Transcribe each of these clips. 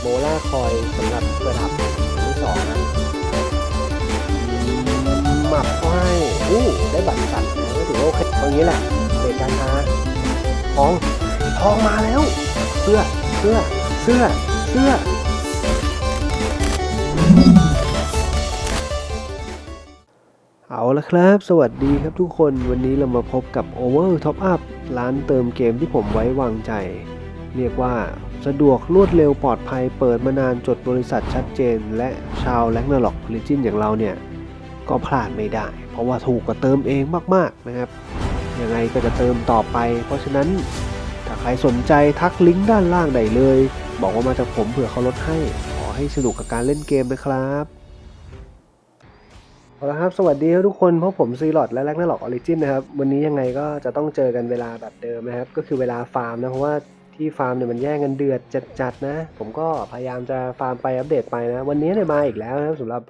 โมล่าคอยสำหรับเปิดับที่สองนะหมับก็ให้อู้ได้บัตรสัตว์นะก็ถือว่าโอเคตรงนี้แหละเด็กการค้าทองทองมาแล้ว เสื้อเสื้อเสื้อเสื้อเอาละครับ สวัสดีครับทุกคนวันนี้เรามาพบกับ Over Top Up ร้านเติมเกมที่ผมไว้วางใจ เรียกว่า สะดวกรวดเร็วปลอดภัยเปิดมานานจดบริษัทชัดเจน และชาวแลกนาล็อกลิจินอย่างเราเนี่ย ก็พลาดไม่ได้ เพราะว่าถูกกว่าเติมเองมากๆนะครับ ยังไงก็จะเติมต่อไป เพราะฉะนั้นถ้าใครสนใจทักลิงก์ด้านล่างได้เลย บอกว่ามาจากผมเผื่อเขาลดให้ ขอให้สนุกกับการเล่นเกมนะครับเอาละครับ สวัสดีครับทุกคนเพราะผมซีลอดและแลกนาล็อกออริจินนะครับ วันนี้ยังไงก็จะต้องเจอกันเวลาแบบเดิมนะครับ ก็คือเวลาฟาร์มนะเพราะว่า ที่ฟาร์มเนี่ยมันแย่งกันเดือดจัดๆนะ ผมก็พยายามจะฟาร์มไปอัปเดตไปนะ วันนี้เนี่ยมาอีกแล้วนะครับสำหรับ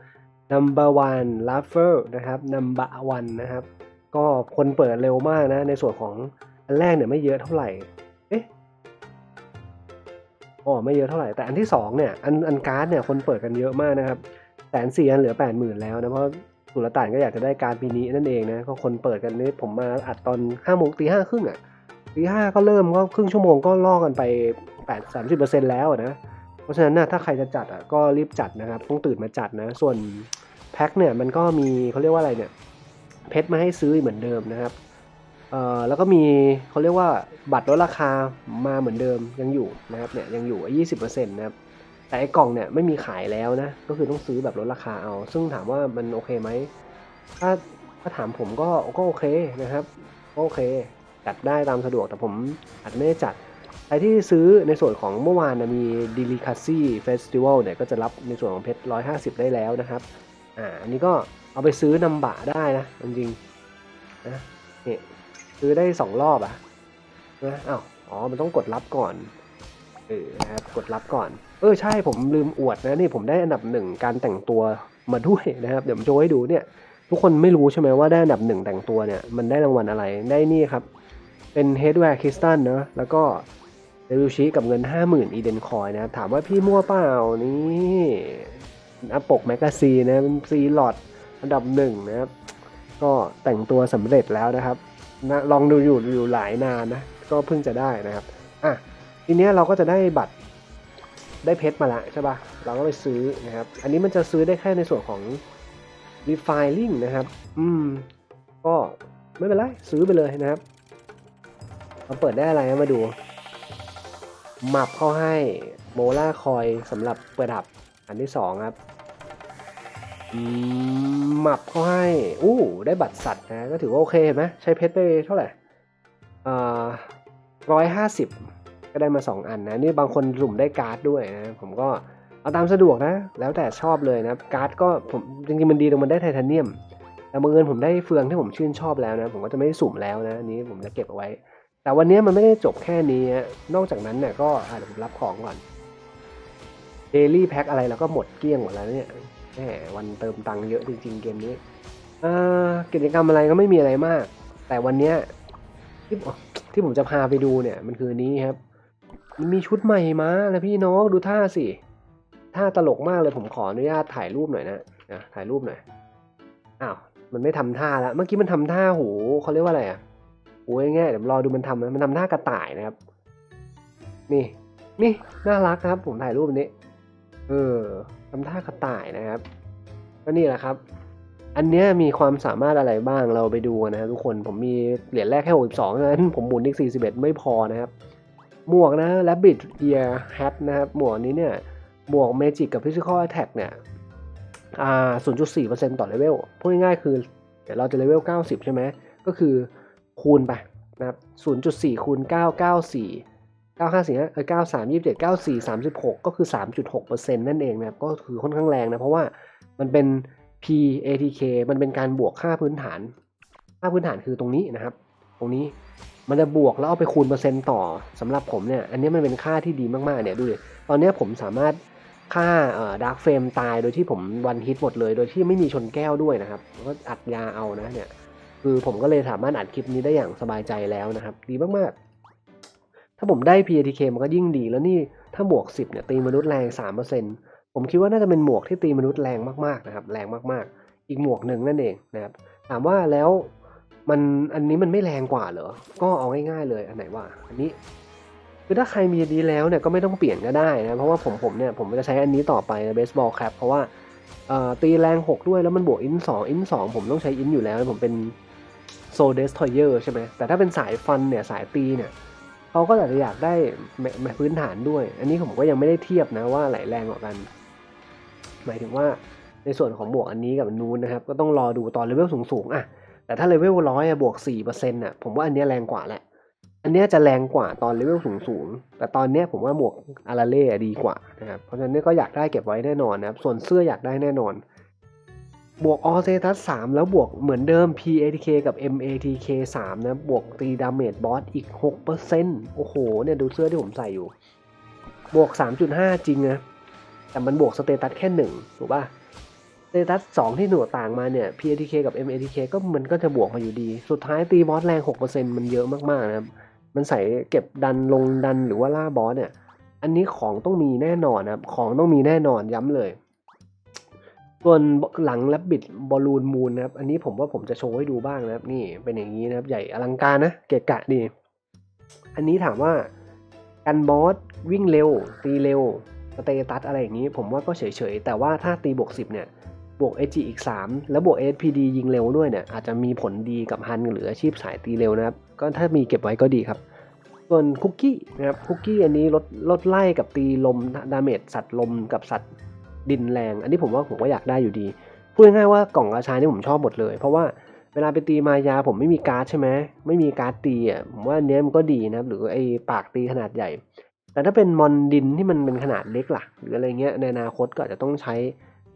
number one l a f f e r นะครับ number one นะครับ ก็คนเปิดเร็วมากนะ ในส่วนของอันแรกเนี่ยไม่เยอะเท่าไหร่ เอ๊ะอ๋อไม่เยอะเท่าไหร่ แต่อันที่สองเนี่ยอันอันการ์ดเนี่ยคนเปิดกันเยอะมากนะครับแสนสี่อันเหลือแปดหมื่นแล้วนะเพราะสุลต่านก็อยากจะได้การปีนี้นั่นเองนะก็คนเปิดกันนี่ผมมาอัดตอนห้าโมงตีห้าครึ่งอะ ตีห้าก็เริ่มก็ครึ่งชั่วโมงก็ล่อกันไปแปดสามสิบเปอร์เซ็นต์แล้วนะ เพราะฉะนั้นนะถ้าใครจะจัดอะก็รีบจัดนะครับต้องตื่นมาจัดนะ ส่วนแพ็คเนี่ยมันก็มีเขาเรียกว่าอะไรเนี่ยเพชรมาให้ซื้อเหมือนเดิมนะครับเอ่อแล้วก็มีเขาเรียกว่าบัตรลดราคามาเหมือนเดิมยังอยู่นะครับเนี่ยยังอยู่ยี่สิบเปอร์เซ็นต์นะครับแต่ไอ้กล่องเนี่ยไม่มีขายแล้วนะ ก็คือต้องซื้อแบบลดราคาเอา ซึ่งถามว่ามันโอเคไหมถ้าถ้าถามผมก็ก็โอเคนะครับก็โอเค จัดได้ตามสะดวกแต่ผมอาจจะไม่ได้จัดใครที่ซื้อในส่วนของเมื่อวานนะมี Delicacy Festival เนี่ยก็จะรับในส่วนของเพชร 150 ได้แล้วนะครับ อ่า อันนี้ก็เอาไปซื้อนำบะได้นะ จริงๆนะนี่ซื้อได้สองรอบอะนะอ้าวอ๋อ มันต้องกดรับก่อน เออนะครับ กดรับก่อน เออ ใช่ผมลืมอวดนะ นี่ผมได้อันดับหนึ่งการแต่งตัวมาด้วยนะครับ เดี๋ยวผมโชว์ให้ดูเนี่ย ทุกคนไม่รู้ใช่ไหมว่าได้อันดับหนึ่งแต่งตัวเนี่ย มันได้รางวัลอะไร ได้นี่ครับ เป็น Headwear Crystal เนอะแล้วก็เดวิลชีกับเงิน 50,000 อีเดนคอยนะครับ ถามว่าพี่มั่วเปล่านี่อัปปกแมกกาซีนะเป็นซีหลอดอันดับหนึ่งนะครับ ก็แต่งตัวสำเร็จแล้วนะครับนะลองดูอยู่อยู่หลายนานนะ ก็เพิ่งจะได้นะครับ อะ ทีเนี้ยเราก็จะได้บัตรได้เพชรมาละใช่ปะ่ะ เราก็ไปซื้อนะครับ อันนี้มันจะซื้อได้แค่ในส่วนของ refiling นะครับ อืม ก็ไม่เป็นไร ซื้อไปเลยนะครับ เราเปิดได้อะไรมาดูหมับเข้าให้โมล่าคอยสำหรับเปิดหับอันที่สองครับมหมับเข้าให้อู้ได้บัตรสัตว์นะก็ถือว่าโอเคเห็นไหมใช้เพชรไปเท่าไหร่ร้อยห้าสิบก็ได้มาสองอันนะนี่บางคนสุ่มได้การ์ดด้วยนะผมก็เอาตามสะดวกนะ แล้วแต่ชอบเลยนะการ์ดก็ผมจริงๆมันดีตรงมันได้ไทเทเนียมแต่บังเอิญผมได้เฟืองที่ผมชื่นชอบแล้วนะ ผมก็จะไม่ได้สุ่มแล้วนะนนี้ผมจะเก็บเอาไว้ แต่วันนี้มันไม่ได้จบแค่นี้ นอกจากนั้นเนี่ยก็อาจจะผมรับของก่อนเดลี่แพ็คอะไรแล้วก็หมดเกลี้ยงหมดแล้วเนี่ยแหมวันเติมตังค์เยอะจริง ๆ เกมนี้เอ่อกิจกรรมอะไรก็ไม่มีอะไรมาก แต่วันเนี้ยที่ที่ผมจะพาไปดูเนี่ย มันคือนี้ครับ มันมีชุดใหม่มาแล้วพี่น้องดูท่าสิท่าตลกมากเลยผมขออนุญาตถ่ายรูปหน่อยนะนะถ่ายรูปหน่อยอ้าวมันไม่ทำท่าแล้วเมื่อกี้มันทำท่าหูเขาเรียกว่าอะไรอะ อ้ยง่ายเดี๋ยวรอดูมันทำนะมันทำท่ากระต่ายนะครับ นี่ นี่น่ารักครับ ผมถ่ายรูปอันนี้ เออทำท่ากระต่ายนะครับก็นี่แหละครับ อันเนี้ยมีความสามารถอะไรบ้างเราไปดูนะครับทุกคนผมมีเหรียญแรกแค่62เท่านั้นผมหมุนอีก41 ไม่พอนะครับ หมวกนะ Rabbit Ear Hat นะครับหมวกนี้เนี่ยบวก Magic กับ Physical Attack เนี่ยอ่า0.4%ต่อเลเวลพูดง่ายๆคือเดี๋ยวเราจะเลเวล90 ใช่ไหมก็คือ คูณไปนะครับ0.4คูณ9 94 954นะเออ93 27 94 36 ก็คือ 3.6%นั่นเองนะครับก็คือค่อนข้างแรงนะ เพราะว่ามันเป็น PATK มันเป็นการบวกค่าพื้นฐาน ค่าพื้นฐานคือตรงนี้นะครับ ตรงนี้มันจะบวกแล้วเอาไปคูณเปอร์เซ็นต์ต่อสำหรับผมเนี่ย อันนี้มันเป็นค่าที่ดีมากๆเนี่ยดูดิตอนนี้ผมสามารถฆ่าดาร์กเฟรมตายโดยที่ผมวันฮิตหมดเลย โดยที่ไม่มีชนแก้วด้วยนะครับก็อัดยาเอานะเนี่ย คือผมก็เลยสามารถอัดคลิปนี้ได้อย่างสบายใจแล้วนะครับ ดีมากๆ ถ้าผมได้ PATK มันก็ยิ่งดีแล้วนี่ถ้าบวกสิบเนี่ยตีมนุษย์แรงสามเปอร์เซ็นผมคิดว่าน่าจะเป็นหมวกที่ตีมนุษย์แรงมากๆนะครับแรงมากๆ อีกหมวกหนึ่งนั่นเองนะครับถามว่าแล้วมันอันนี้มันไม่แรงกว่าเหรอ ก็เอาง่ายๆเลยอันไหนว่าอันนี้คือถ้าใครมีอันนี้แล้วเนี่ยก็ไม่ต้องเปลี่ยนก็ได้นะเพราะว่าผมผมเนี่ยผมจะใช้อันนี้ต่อไปนะเบสบอลแคปเพราะว่าตีแรง 6 ด้วยแล้วมันบวกอินสองอินสองผมต้องใช้อินอยู่แล้ว ผมเป็น โซเดสทอยเยอร์ใช่ไหมแต่ถ้าเป็นสายฟันเนี่ยสายตีเนี่ยเขาก็อาจจะอยากได้แมแมพื้นฐานด้วย อันนี้ผมก็ยังไม่ได้เทียบนะว่าไหลแรงกว่ากัน หมายถึงว่าในส่วนของบวกอันนี้กับนู้นนะครับ ก็ต้องรอดูตอนเลเวลสูงๆอะแต่ถ้าเลเวลร้อยบวกสี่เปอร์เซ็นต์อะผมว่าอันนี้แรงกว่าแหละอันนี้จะแรงกว่าตอนเลเวลสูงๆแต่ตอนเนี้ยผมว่าหมวกอาราเล่ดีกว่านะครับเพราะฉะนั้นก็อยากได้เก็บไว้แน่นอนนะครับส่วนเสื้ออยากได้แน่นอน บวกออเซตัสสามแล้วบวกเหมือนเดิม PATK กับ MATK สามนะ บวกตีดาเมจบอสอีกหกเปอร์เซ็นต์โอ้โห เนี่ย ดูเสื้อที่ผมใส่อยู่ บวกสามจุดห้าจริงนะ แต่มันบวกสเตตัสแค่หนึ่งถูกป่ะ สเตตัสสองที่หนูต่างมาเนี่ย PATK กับ MATK ก็มันก็จะบวกมาอยู่ดี สุดท้ายตีบอสแรง 6%มันเยอะมาก ๆ นะครับ มันใส่เก็บดันลงดันหรือว่าล่าบอสเนี่ย อันนี้ของต้องมีแน่นอนนะครับ ของต้องมีแน่นอนย้ำเลย ส่วนหลังแลบบิดบอลลูนมูนนะครับ อันนี้ผมว่าผมจะโชว์ให้ดูบ้างนะครับ นี่เป็นอย่างนี้นะครับ ใหญ่อลังการนะ เกะกะดี อันนี้ถามว่ากันบอสวิ่งเร็ว ตีเร็วสเตตัสอะไรอย่างนี้ ผมว่าก็เฉยๆ แต่ว่าถ้าตีบวก 10 เนี่ย บวก HG อีก 3 แล้วบวก SPD ยิงเร็วด้วยเนี่ย อาจจะมีผลดีกับฮันหรืออาชีพสายตีเร็วนะครับ ก็ถ้ามีเก็บไว้ก็ดีครับ ส่วนคุกกี้นะครับ คุกกี้อันนี้ลดลดไล่กับตีลมดาเมจสัตว์ลมกับสัตว์ ดินแรง อันนี้ผมว่าผมก็อยากได้อยู่ดี พูดง่ายๆว่ากล่องราชานี่ผมชอบหมดเลย เพราะว่าเวลาไปตีมายาผมไม่มีการ์ดใช่ไหมไม่มีการ์ดตีอะผมว่าอันเนี้ยมันก็ดีนะครับหรือไอ้ปากตีขนาดใหญ่ แต่ถ้าเป็นมอนดินที่มันเป็นขนาดเล็กล่ะ หรืออะไรเงี้ยในอนาคตก็อาจจะต้องใช้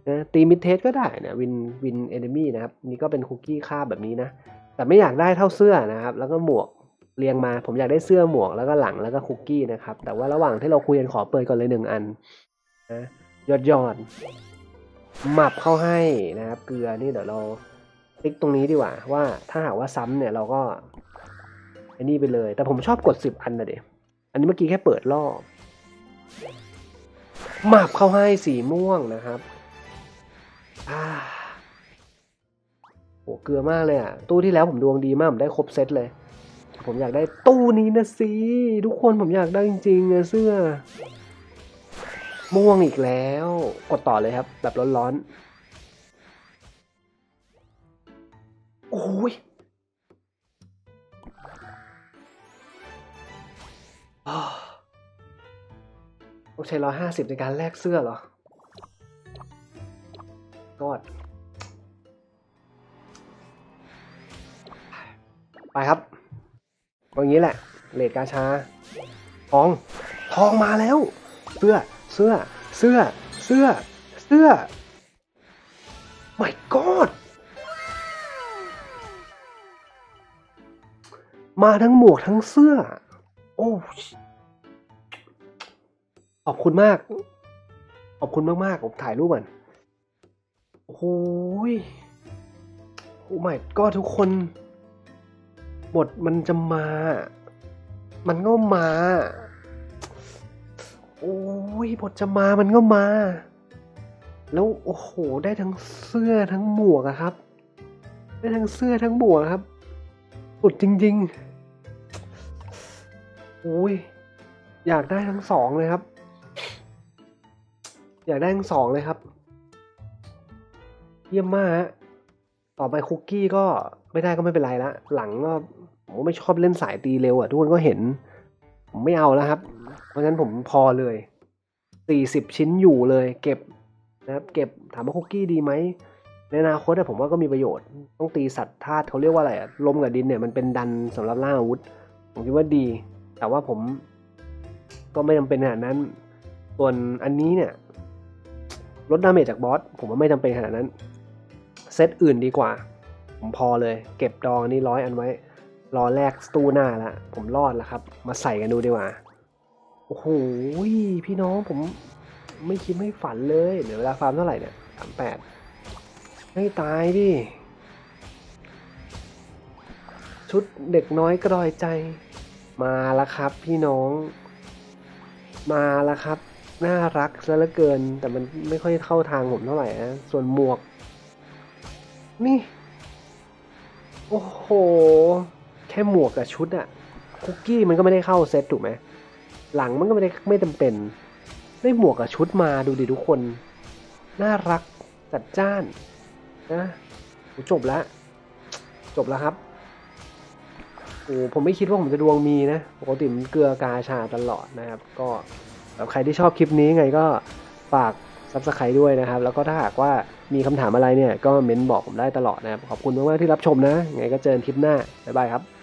นะตีมิดเทสก็ได้นะวินวินเอนมี่นะครับนี่ก็เป็นคุกกี้คาบแบบนี้นะ แต่ไม่อยากได้เท่าเสื้อนะครับแล้วก็หมวกเรียงมาผมอยากได้เสื้อหมวกแล้วก็หลังแล้วก็คุกกี้นะครับแต่ว่าระหว่างที่เราคุยกันขอเปิดก่อนเลยหนึ่งอันนะ ยอดยอดหมับเข้าให้นะครับ เกลือนี่เดี๋ยวเราติ๊กตรงนี้ดีกว่าว่าถ้าหากว่าซ้ำเนี่ยเราก็ไอ้นี่ไปเลย แต่ผมชอบกดสิบอันนะเด็อันนี้เมื่อกี้แค่เปิดรอบหมับเข้าให้สีม่วงนะครับโอ่าโหเกลือมากเลยอะ ตู้ที่แล้วผมดวงดีมาก ผมได้ครบเซตเลย ผมอยากได้ตู้นี้นะสิ ทุกคนผมอยากได้จริงๆอะเสื้อ ม่วงอีกแล้ว กดต่อเลยครับ แบบร้อนๆ โอ้ยอ้าวต้องใช้ร้อยห้าสิบในการแลกเสื้อเหรอ กอด ไปครับอย่างนี้แหละเลดกาชา ทอง ทองมาแล้ว เสื้อ เสื้อ เสื้อ เสื้อ เสื้อ my god มาทั้งหมวกทั้งเสื้อ โอ้ ขอบคุณมาก ขอบคุณมาก ๆ ผมถ่ายรูปมัน โอ้โหยโอ้ไม่ก็ทุกคน บทมันจะมา มันก็มา โอ้ยบทจะมามันก็มา แล้วโอ้โหได้ทั้งเสื้อทั้งหมวกอะครับ ได้ทั้งเสื้อทั้งหมวกครับสุดจริงๆโอ้ยอยากได้ทั้งสองเลยครับ อยากได้ทั้งสองเลยครับ เยี่ยมมากต่อไปคุกกี้ก็ไม่ได้ก็ไม่เป็นไรละหลังก็ผมไม่ชอบเล่นสายตีเร็วอะทุกคนก็เห็น ผมไม่เอาแล้วครับ เพราะฉะนั้นผมพอเลยสี่สิบชิ้นอยู่เลย เก็บนะครับเก็บถามว่าคุกกี้ดีไหมในอนาคตผมว่าก็มีประโยชน์ ต้องตีสัตว์ธาตุเขาเรียกว่าอะไรอะลมกับดินเนี่ยมันเป็นดันสำหรับล่าอาวุธ ผมคิดว่าดี แต่ว่าผมก็ไม่จำเป็นขนาดนั้น ส่วนอันนี้เนี่ยลดดาเมจจากบอสผมว่าไม่จำเป็นขนาดนั้น เซตอื่นดีกว่า ผมพอเลย เก็บดองนี่ร้อยอันไว้ รอแลกสตูหน้าละผมรอดแล้วครับ มาใส่กันดูดีกว่า โอ้โหพี่น้องผมไม่คิดไม่ฝันเลยเดี๋ยวเวลาฟาร์มเท่าไหร่เนี่ยสามแปดให้ตายดิ ชุดเด็กน้อยกระดอยใจ มาแล้วครับพี่น้อง มาแล้วครับ น่ารักซะเหลือเกิน แต่มันไม่ค่อยเข้าทางผมเท่าไหร่นะส่วนหมวก นี่ โอ้โห แค่หมวกกับชุดอะคุกกี้มันก็ไม่ได้เข้าเซตถูกไหม หลังมันก็ไม่ได้ไม่จำเป็น ได้หมวกกับชุดมาดูดิทุกคน น่ารักจัดจ้านนะจบแล้วจบแล้วครับโอ้ผมไม่คิดว่าผมจะดวงมีนะปกติมันเกลือกาชาตลอดนะครับ ก็แบบใครที่ชอบคลิปนี้ไงก็ฝากซับสไครต์ด้วยนะครับ แล้วก็ถ้าหากว่ามีคำถามอะไรเนี่ย ก็เม้นบอกผมได้ตลอดนะครับ ขอบคุณมากๆที่รับชมนะ ไงก็เจอกันคลิปหน้า บ๊ายบายครับ